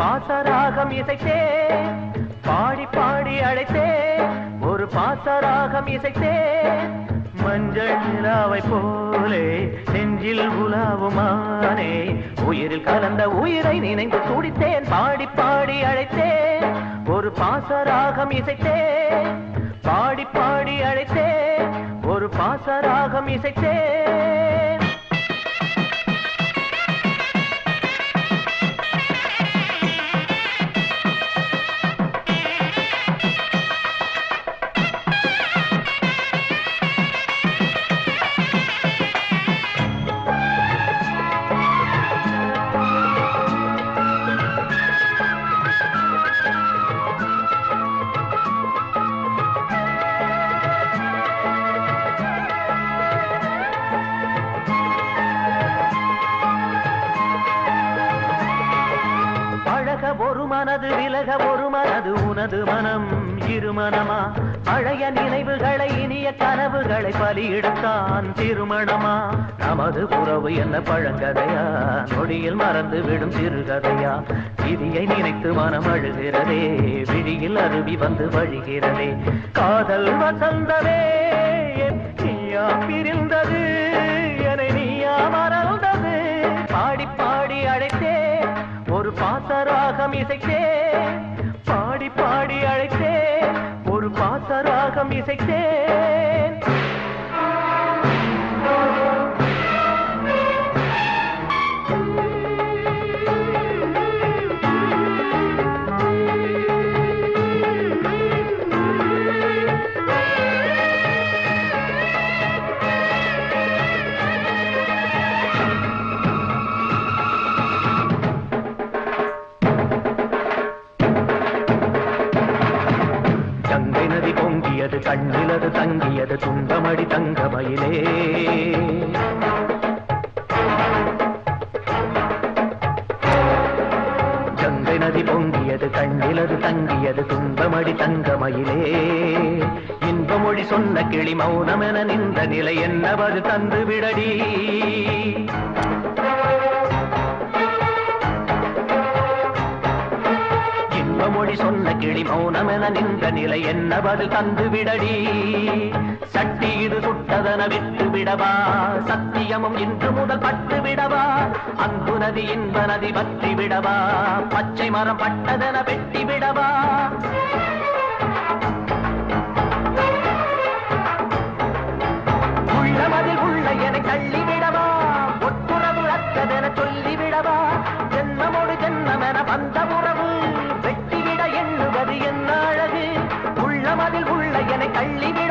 பாசராகம் இசைத்தே பாடி பாடி அழைத்தே ஒரு பாசராகம் இசைத்தே. மஞ்சள் நிலாவை போலே நெஞ்சில் உலாவுமானே உயிரில் கலந்த உயிரை நினைந்து துடித்தேன் பாடி பாடி அழைத்தேன் ஒரு பாசராகம் இசைத்தேன் பாடி பாடி அழைத்தேன் ஒரு பாசராகம் இசைத்தேன் விலக ஒரு மனது உனது மனம் இருமனமா? பழைய நினைவுகளை இனிய கனவுகளை பலியிடுத்தான் திருமணமா? நமது உறவு என்ன பழங்கதையா? நொடியில் மறந்து விடும் சிறுகதையா? விதியை நினைத்து மனம் அழுகிறதே விழியில் அருவி வந்து வழிகிறதே. காதல் வசந்தமே நீயா பிரிந்தது என நீயா மறந்தது. பாடி பாடி அழைத்தே ஒரு பாசராகம் இசைத்தேன். பாசராகம் கண்ணிலது தங்கியது துன்பமடி தங்கமயிலே. கங்கை நதி பொங்கியது கண்ணிலது தங்கியது துன்பமடி தங்கமயிலே. இன்பமொழி சொன்ன கிளி மௌனமென நின்ற நிலை என்னவது தந்து விடடி மொழி சொன்ன கிளி மௌனமென நின்ற நிலை என்ன பதில் தந்து விடடி? சட்டி இது சுட்டதன விட்டு விடவா? சத்தியமும் இன்று முதல் பட்டு விடவா? அன்பு நதி இன்ப நதி பற்றி விடவா? பச்சை மரம் பட்டதென வெட்டி விடவா? தள்ளிவிட